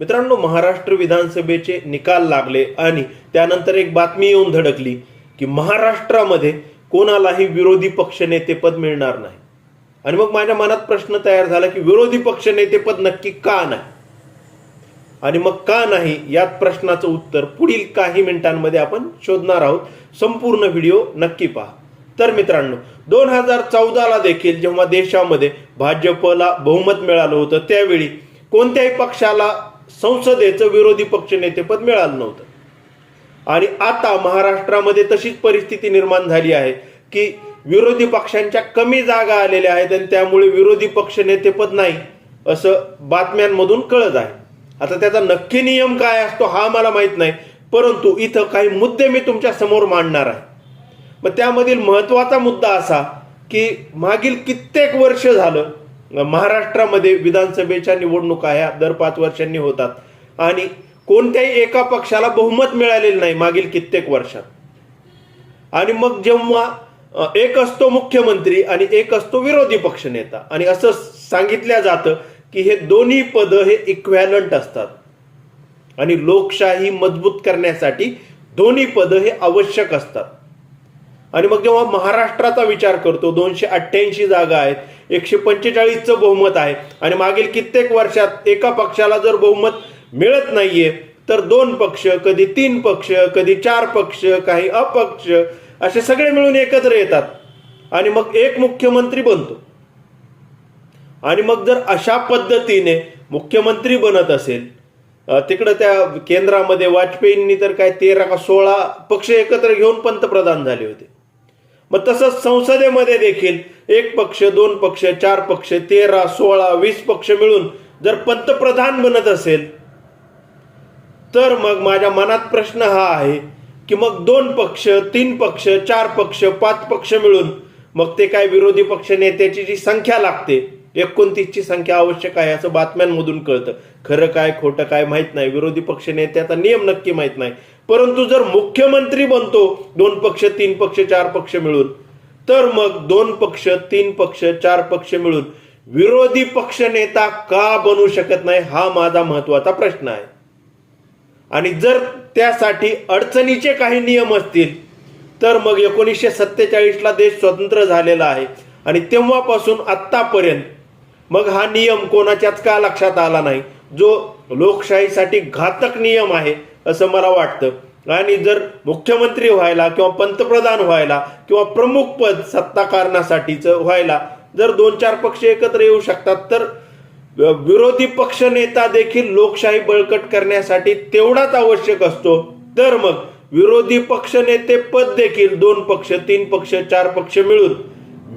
मित्रांनो महाराष्ट्र विधानसभेचे निकाल लागले आणि त्यानंतर एक बातमी येऊन धडकली की महाराष्ट्रामध्ये कोणालाही विरोधी पक्षनेतेपद मिळणार नाही. आणि मग माझ्या मनात प्रश्न तयार झाला की विरोधी पक्ष नेतेपद नक्की का नाही? आणि मग का नाही यात प्रश्नाचं उत्तर पुढील काही मिनिटांमध्ये आपण शोधणार आहोत. संपूर्ण व्हिडिओ नक्की पहा. तर मित्रांनो दोन हजार चौदाला देखील जेव्हा देशामध्ये भाजपला बहुमत मिळालं होतं त्यावेळी कोणत्याही पक्षाला संसदेचं विरोधी पक्षनेतेपद मिळालं नव्हतं. आणि आता महाराष्ट्रामध्ये तशीच परिस्थिती निर्माण झाली आहे की विरोधी पक्षांच्या कमी जागा आलेल्या आहेत आणि त्यामुळे विरोधी पक्ष नेतेपद नाही असं बातम्यांमधून कळत आहे. आता त्याचा नक्की नियम काय असतो हा मला माहीत नाही परंतु इथं काही मुद्दे मी तुमच्यासमोर मांडणार आहे. मग त्यामधील महत्त्वाचा मुद्दा असा की मागील कित्येक वर्ष झालं महाराष्ट्रामध्ये विधानसभेच्या निवडणुका ह्या दर पाच वर्षांनी होतात. आणि कोणत्याही एका पक्षाला बहुमत मिळालेलं नाही मागील कित्येक वर्षात. आणि मग जेव्हा एक असतो मुख्यमंत्री आणि एक असतो विरोधी पक्षनेता आणि असं सांगितलं जातं की हे दोन्ही पद हे इक्व्हॅलंट असतात. आणि लोकशाही मजबूत करण्यासाठी दोन्ही पद हे आवश्यक असतात. आणि मग जेव्हा महाराष्ट्राचा विचार करतो दोनशे अठ्ठ्याऐंशी जागा आहेत एकशे पंचेचाळीसचं बहुमत आहे आणि मागील कित्येक वर्षात एका पक्षाला जर बहुमत मिळत नाहीये तर दोन पक्ष कधी तीन पक्ष कधी चार पक्ष काही अपक्ष असे सगळे मिळून एकत्र येतात. आणि मग एक मुख्यमंत्री बनतो. आणि मग जर अशा पद्धतीने मुख्यमंत्री बनत असेल तिकडं त्या केंद्रामध्ये वाजपेयींनी तर काय तेरा का सोळा पक्ष एकत्र घेऊन पंतप्रधान झाले होते. मग तसंच संसदेमध्ये देखील एक पक्ष दोन पक्ष चार पक्ष तेरा सोळा वीस पक्ष मिळून जर पंतप्रधान बनत असेल तर मग माझ्या मनात प्रश्न हा आहे की मग दोन पक्ष तीन पक्ष चार पक्ष पाच पक्ष मिळून मग ते काय विरोधी पक्ष नेत्याची जी संख्या लागते एकोणतीसची संख्या आवश्यक आहे असं बातम्यांमधून कळतं. खरं काय खोटं काय माहीत नाही. विरोधी पक्ष नेत्याचा नियम नक्की माहीत नाही. परंतु जर मुख्यमंत्री बनतो दोन पक्ष तीन पक्ष चार पक्ष मिळून तर मग दोन पक्ष तीन पक्ष चार पक्ष मिळून विरोधी पक्ष नेता का बनू शकत नाही हा माझा महत्त्वाचा प्रश्न आहे. आणि जर त्यासाठी अडचणीचे काही नियम असतील तर मग एकोणीसशे सत्तेचाळीसला देश स्वतंत्र झालेला आहे. आणि तेव्हापासून आत्तापर्यंत मग हा नियम कोणाच्याच का लक्षात आला नाही? जो लोकशाहीसाठी घातक नियम आहे असं मला वाटतं. आणि जर मुख्यमंत्री व्हायला किंवा पंतप्रधान व्हायला किंवा प्रमुख पद सत्ता कारणासाठीचं व्हायला जर दोन चार पक्ष एकत्र येऊ शकतात तर विरोधी पक्ष नेता देखील लोकशाही बळकट करण्यासाठी तेवढाच आवश्यक असतो. तर मग विरोधी पक्ष नेते पद देखील दोन पक्ष तीन पक्ष चार पक्ष मिळून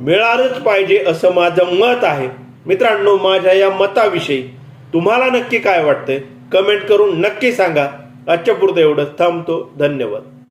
मिळालंच पाहिजे असं माझं मत आहे. मित्रांनो माझ्या या मताविषयी तुम्हाला नक्की काय वाटतंय? कमेंट करून नक्की सांगा. आजच्या पुरतं एवढं थांबतो. धन्यवाद.